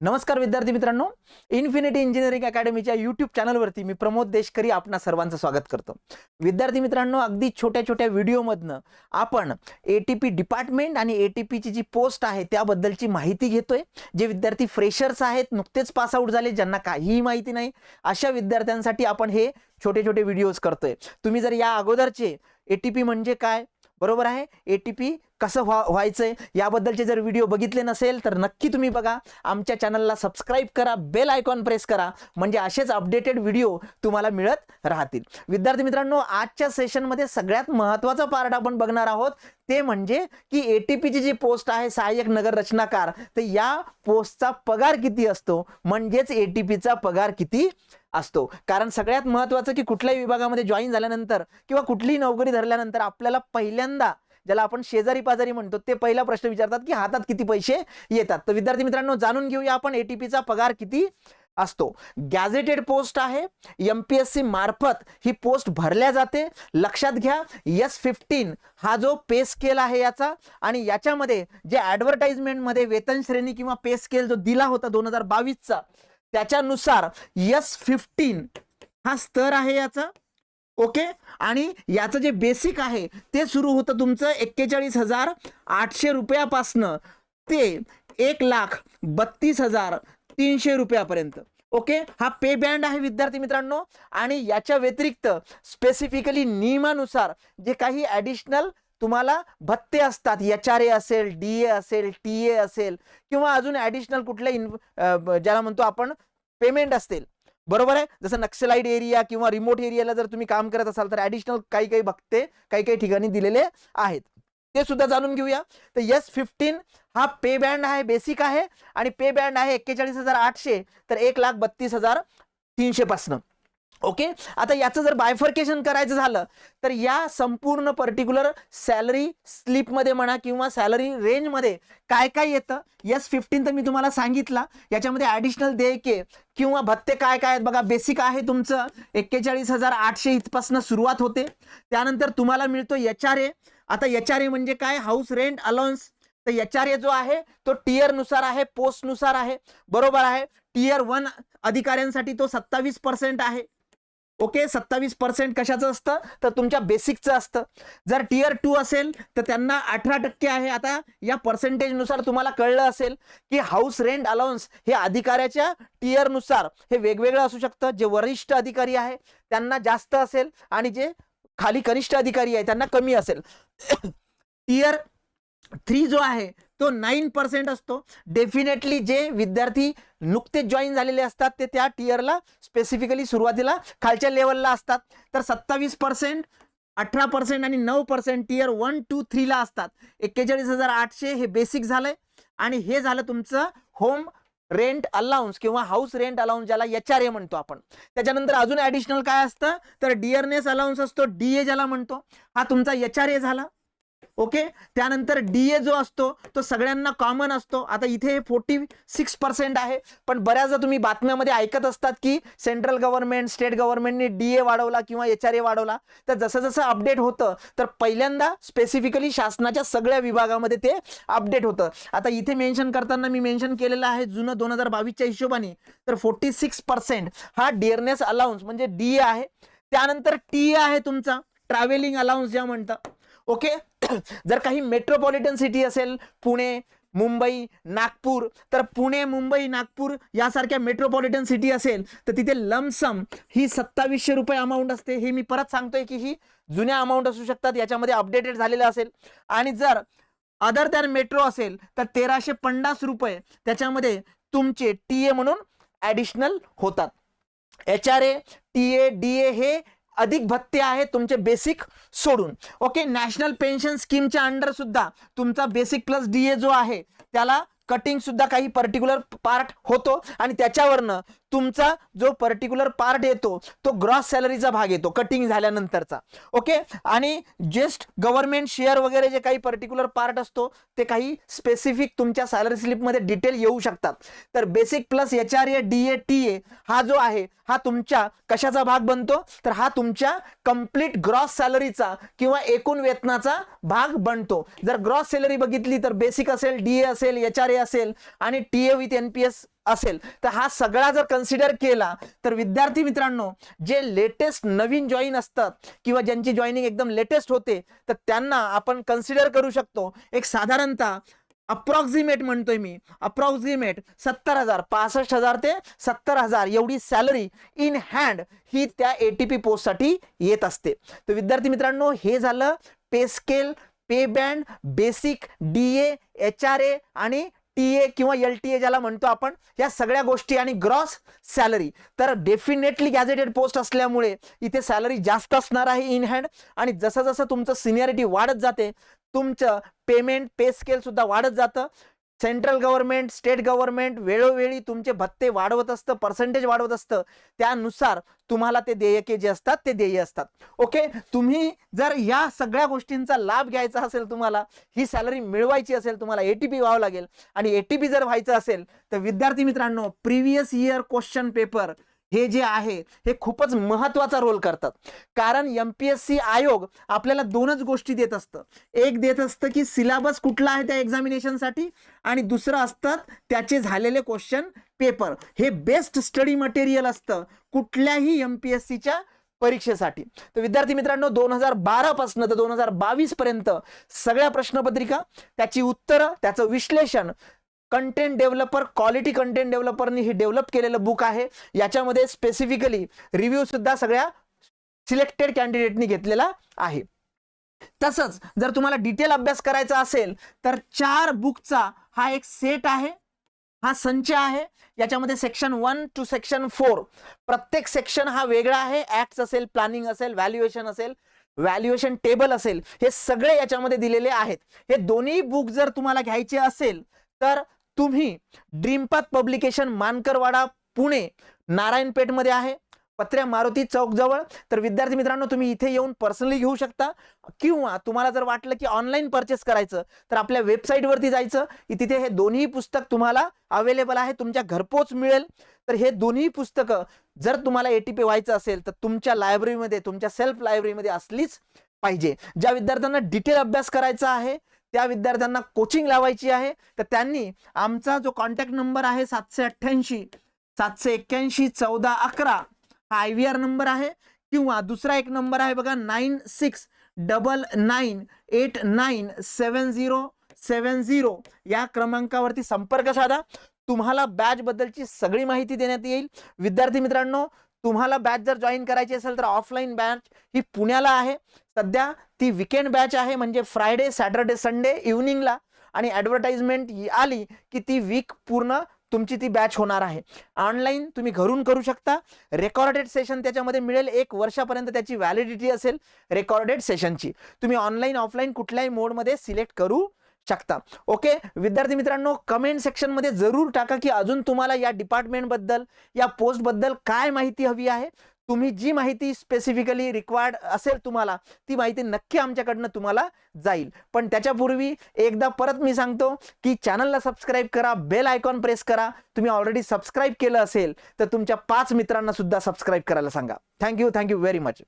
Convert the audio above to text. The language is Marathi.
नमस्कार विद्यार्थी मित्रांनो इन्फिनिटी इंजिनिअरिंग अकॅडमीच्या यूट्यूब चॅनलवरती मी प्रमोद देशकरी आपणा सर्वांचं स्वागत करतो. विद्यार्थी मित्रांनो अगदी छोट्या छोट्या व्हिडिओमधनं आपण ए टी पी डिपार्टमेंट आणि A T Peechi G post आहे त्याबद्दलची माहिती घेतोय. जे विद्यार्थी फ्रेशर्स आहेत नुकतेच पास आऊट झाले ज्यांना काहीही माहिती नाही. अशा विद्यार्थ्यांसाठी आपण हे छोटे छोटे व्हिडिओज करतोय. तुम्ही जर या अगोदरचे ए टी पी म्हणजे काय? बरोबर आहे? ए टी पी कसं व्हा व्हायचंय याबद्दलचे जर व्हिडिओ बघितले नसेल तर नक्की तुम्ही बघा. आमच्या चॅनलला सबस्क्राईब करा बेल आयकॉन प्रेस करा म्हणजे असेच अपडेटेड व्हिडिओ तुम्हाला मिळत राहतील. विद्यार्थी मित्रांनो आजच्या सेशनमध्ये सगळ्यात महत्त्वाचा पार्ट आपण बघणार आहोत ते म्हणजे की A T Peechi G post आहे सहाय्यक नगर रचनाकार तर या पोस्टचा पगार किती असतो? म्हणजेच ए टी पीचा पगार किती असतो? कारण सगळ्यात महत्त्वाचं की कुठल्याही विभागामध्ये जॉईन झाल्यानंतर किंवा कुठलीही नोकरी धरल्यानंतर आपल्याला पहिल्यांदा ज्याला आपण शेजारी पाजारी म्हणतो ते पहिला प्रश्न विचारतात की हातात किती पैसे येतात? तर विद्यार्थी मित्रांनो जाणून घेऊया आपण एटीपीचा पगार किती असतो. गॅझेटेड पोस्ट आहे एम पी एस सी मार्फत ही पोस्ट भरल्या जाते. लक्षात घ्या यस फिफ्टीन हा जो पे स्केल आहे याचा आणि याच्यामध्ये जे ॲडव्हर्टाइजमेंटमध्ये वेतन श्रेणी किंवा पे स्केल जो दिला होता दोन हजार बावीसचा त्याच्यानुसार यस फिफ्टीन हा स्तर आहे याचा. ओके? आणि याचं जे बेसिक आहे ते सुरू होतं तुमचं एक्केचाळीस हजार आठशे रुपयापासनं. ते एक लाख बत्तीस हजार तीनशे रुपयापर्यंत. ओके? हा पे बँड आहे विद्यार्थी मित्रांनो. आणि याच्या व्यतिरिक्त स्पेसिफिकली नियमानुसार जे काही ॲडिशनल तुम्हाला भत्ते असतात एच आर ए असेल डी ए असेल टी ए असेल किंवा अजून ॲडिशनल कुठल्या इन ज्याला म्हणतो आपण पेमेंट असतील बरोबर आहे? जसं नक्सलाईट एरिया किंवा रिमोट एरियाला जर तुम्ही काम करत असाल तर ॲडिशनल काही काही भक्ते काही काही ठिकाणी दिलेले आहेत. ते सुद्धा जाणून घेऊया. तर यस फिफ्टीन हा पे बँड आहे बेसिक आहे. आणि पे बँड आहे एक्केचाळीस हजार आठशे तर एक लाख बत्तीस हजार तीनशेपासनं ओके? आता याचं जर बायफर्केशन करायचं झालं तर या संपूर्ण पर्टिक्युलर सॅलरी स्लिपमध्ये म्हणा किंवा सॅलरी रेंजमध्ये काय काय येतं? यस फिफ्टीन तर मी तुम्हाला सांगितला. याच्यामध्ये ॲडिशनल देयके किंवा भत्ते काय काय आहेत? बघा बेसिक आहे तुमचं. एक्केचाळीस हजार आठशे इथपासनं सुरुवात होते. त्यानंतर तुम्हाला मिळतो एच आर ए आता एच आर ए म्हणजे काय? हाऊस रेंट अलाउन्स तर एच आर ए जो आहे तो टीयरनुसार आहे पोस्टनुसार आहे. बरोबर आहे? टीयर वन अधिकाऱ्यांसाठी तो सत्तावीस पर्सेंट आहे. ओके सत्तावीस पर्सेंट कशाचं असतं? तर तुमच्या बेसिकचं असतं. जर टीयर टू असेल तर त्यांना अठरा टक्के आहे. आता या पर्सेंटेजनुसार तुम्हाला कळलं असेल की हाऊस रेंट अलाउन्स हे अधिकाऱ्याच्या टीयरनुसार हे वेगवेगळं असू शकतं. जे वरिष्ठ अधिकारी आहे त्यांना जास्त असेल आणि जे खाली कनिष्ठ अधिकारी आहे त्यांना कमी असेल. टियर थ्री जो आहे तो नाईन पर्सेंट असतो. डेफिनेटली जे विद्यार्थी नुकतेच जॉईन झालेले असतात ते त्या टियरला स्पेसिफिकली सुरुवातीला खालच्या लेवलला असतात. तर सत्तावीस पर्सेंट अठरा पर्सेंट आणि नऊ पर्सेंट टियर वन टू थ्रीला असतात. एक्केचाळीस हजार आठशे हे बेसिक झालंय. आणि हे झालं तुमचं होम रेंट अलाउन्स किंवा हाऊस रेंट अलाउन्स ज्याला एच आर ए म्हणतो आपण. त्याच्यानंतर अजून ॲडिशनल काय असतं? तर डिअरनेस अलाउन्स असतो डी ए ज्याला म्हणतो. हा तुमचा एच आर ए झाला. ओके? त्यानंतर डी ए जो असतो तो सगळ्यांना कॉमन असतो. आता इथे फोर्टी सिक्स पर्सेंट आहे. पण बऱ्याचदा तुम्ही बातम्यामध्ये ऐकत असतात की सेंट्रल गव्हर्नमेंट स्टेट गव्हर्नमेंटने डी ए वाढवला किंवा एच आर ए वाढवला. तर जसं जसं अपडेट होतं तर पहिल्यांदा स्पेसिफिकली शासनाच्या सगळ्या विभागामध्ये ते अपडेट होतं. आता इथे मेन्शन करताना मी मेन्शन केलेलं आहे जुनं दोन हजार बावीसच्या हिशोबाने. तर फोर्टी सिक्स पर्सेंट हा डिअरनेस अलाउन्स म्हणजे डी ए आहे. त्यानंतर टी ए आहे तुमचा. ट्रॅव्हलिंग अलाउन्स ज्या म्हणतात. ओके? जर काही मेट्रोपॉलिटन सिटी असेल पुणे मुंबई नागपूर तर पुणे मुंबई नागपूर यासारख्या मेट्रोपॉलिटन सिटी असेल तर तिथे लमसम ही सत्तावीसशे रुपये अमाऊंट असते. हे मी परत सांगतोय की ही जुन्या अमाऊंट असू शकतात याच्यामध्ये अपडेटेड झालेलं असेल. आणि जर अदर दॅन मेट्रो असेल तर तेराशे पन्नास रुपये त्याच्यामध्ये तुमचे टी ए म्हणून ॲडिशनल होतात. H R A T A D A हे अधिक भत्ते आहेत तुमचे बेसिक सोडून. ओके नॅशनल पेन्शन स्कीमच्या अंडर सुद्धा तुमचा बेसिक प्लस डी ए जो आहे त्याला कटिंग सुद्धा काही पर्टिक्युलर पार्ट होतो. आणि त्याच्यावरनं तुमचा जो पर्टिक्युलर पार्ट येतो तो ग्रॉस सॅलरीचा भाग येतो कटिंग झाल्यानंतरचा. ओके आणि जस्ट गव्हर्नमेंट शेअर वगैरे जे काही पर्टिक्युलर पार्ट असतो ते काही स्पेसिफिक तुमच्या सॅलरी स्लिपमध्ये डिटेल येऊ शकतात. तर basic plus H R A D A T A हा जो आहे हा तुमच्या कशाचा भाग बनतो? तर हा तुमच्या कंप्लीट ग्रॉस सॅलरीचा किंवा एकूण वेतनाचा भाग बनतो. जर ग्रॉस सॅलरी बघितली तर बेसिक असेल डी ए असेल एच आर ए असेल आणि T A with N P S असेल तर हा सगळा जर कन्सिडर केला तर विद्यार्थी मित्रांनो जे लेटेस्ट नवीन जॉईन असतात किंवा ज्यांची जॉईनिंग एकदम लेटेस्ट होते तर त्यांना आपण कन्सिडर करू शकतो. एक साधारणतः अप्रॉक्झिमेट म्हणतोय मी. अप्रॉक्झिमेट सत्तर हजार पासष्ट हजार ते सत्तर हजार एवढी सॅलरी इन हँड ही त्या ए टी पी पोस्टसाठी येत असते. तर विद्यार्थी मित्रांनो हे झालं pay scale pay band basic D A H R A आणि टी ए किंवा एल टी ए ज्याला म्हणतो आपण या सगळ्या गोष्टी आणि ग्रॉस सॅलरी तर डेफिनेटली गॅझेटेड पोस्ट असल्यामुळे इथे सॅलरी जास्त असणार आहे इन हँड आणि जसं जसं तुमचं सिनियरिटी वाढत जाते तुमचं पेमेंट पे स्केल सुद्धा वाढत जातं. सेंट्रल गव्हर्नमेंट स्टेट गव्हर्नमेंट वेळोवेळी तुमचे भत्ते वाढवत असतं पर्सेंटेज वाढवत असतं. त्यानुसार तुम्हाला ते देयके जे असतात ते देय असतात. ओके तुम्ही जर या सगळ्या गोष्टींचा लाभ घ्यायचा असेल तुम्हाला ही सॅलरी मिळवायची असेल तुम्हाला एटीपी व्हावं लागेल. आणि एटीपी जर व्हायचं असेल तर विद्यार्थी मित्रांनो प्रिव्हियस इयर क्वेश्चन पेपर हे जे आहे हे खूपच महत्त्वाचा रोल करतात. कारण एम पी एस सी आयोग आपल्याला दोनच गोष्टी देत असतं. एक देत असतं की सिलेबस कुठला आहे त्या एक्झामिनेशनसाठी आणि दुसरं असतात त्याचे झालेले क्वेश्चन पेपर हे बेस्ट स्टडी मटेरियल असतं कुठल्याही एम पी एस सीच्या परीक्षेसाठी. तर विद्यार्थी मित्रांनो दोन हजार बारापासून तर दोन हजार बावीस पर्यंत सगळ्या प्रश्नपत्रिका त्याची उत्तरं त्याचं विश्लेषण कंटेंट डेव्हलपर क्वालिटी कंटेंट डेव्हलपरनी हे डेव्हलप केलेलं बुक आहे. याच्यामध्ये स्पेसिफिकली रिव्ह्यू सुद्धा सगळ्या सिलेक्टेड कॅन्डिडेटनी घेतलेला आहे. तसंच जर तुम्हाला डिटेल अभ्यास करायचा असेल तर चार बुकचा हा एक सेट आहे. हा संच आहे. याच्यामध्ये section one two section four प्रत्येक सेक्शन हा वेगळा आहे. ऍक्ट असेल प्लॅनिंग असेल व्हॅल्युएशन असेल व्हॅल्युएशन टेबल असेल हे सगळे याच्यामध्ये दिलेले आहेत. हे दोन्ही बुक जर तुम्हाला घ्यायचे असेल तर तुम्ही ड्रीमपाथ पब्लिकेशन मानकरवाडा पुणे नारायणपेठमध्ये आहे. पत्र्या मारुती चौकजवळ तर विद्यार्थी मित्रांनो तुम्ही इथे येऊन पर्सनली घेऊ शकता. किंवा तुम्हाला जर वाटलं की ऑनलाईन परचेस करायचं तर आपल्या वेबसाईटवरती जायचं. तिथे हे दोन्ही पुस्तक तुम्हाला अवेलेबल आहे तुमच्या घरपोच मिळेल. तर हे दोन्ही पुस्तकं जर तुम्हाला एटीपी व्हायचं असेल तर तुमच्या लायब्ररीमध्ये तुमच्या सेल्फ लायब्ररीमध्ये असलीच पाहिजे. ज्या विद्यार्थ्यांना डिटेल अभ्यास करायचा आहे त्या विद्यार्थ्यांना कोचिंग लावायची आहे. तर त्यांनी आमचा जो कॉन्टॅक्ट नंबर आहे सातशे अठ्ठ्याऐंशी सातशे एक्क्याऐंशी चौदा अकरा हा आय व्ही आर नंबर आहे. किंवा दुसरा एक नंबर आहे बघा nine six double nine eight nine seven zero seven zero या क्रमांकावरती संपर्क साधा. तुम्हाला बॅचबद्दलची सगळी माहिती देण्यात येईल. विद्यार्थी मित्रांनो तुम्हाला बॅच जर जॉईन करायची असेल तर ऑफलाईन बॅच ही पुण्याला आहे. सध्या ती विकेंड बॅच आहे म्हणजे फ्रायडे सॅटर्डे संडे इव्हनिंगला आणि ॲडव्हर्टाइजमेंट आली की ती वीक पूर्ण तुमची ती बॅच होणार आहे. ऑनलाईन तुम्ही घरून करू शकता. रेकॉर्डेड सेशन त्याच्यामध्ये मिळेल. एक वर्षापर्यंत त्याची व्हॅलिडिटी असेल. रेकॉर्डेड सेशनची तुम्ही ऑनलाईन ऑफलाईन कुठल्याही मोडमध्ये सिलेक्ट करू शकता. ओके विद्यार्थी मित्रांनो कमेंट सेक्शनमध्ये जरूर टाका की अजून तुम्हाला या डिपार्टमेंटबद्दल या पोस्टबद्दल काय माहिती हवी आहे. तुम्ही जी माहिती स्पेसिफिकली रिक्वायर्ड असेल तुम्हाला ती माहिती नक्की आमच्याकडनं तुम्हाला जाईल. पण त्याच्यापूर्वी एकदा परत मी सांगतो की चॅनलला सबस्क्राईब करा बेल आयकॉन प्रेस करा. तुम्ही ऑलरेडी सबस्क्राईब केलं असेल तर तुमच्या पाच मित्रांना सुद्धा सबस्क्राईब करायला सांगा. Thank you thank you very much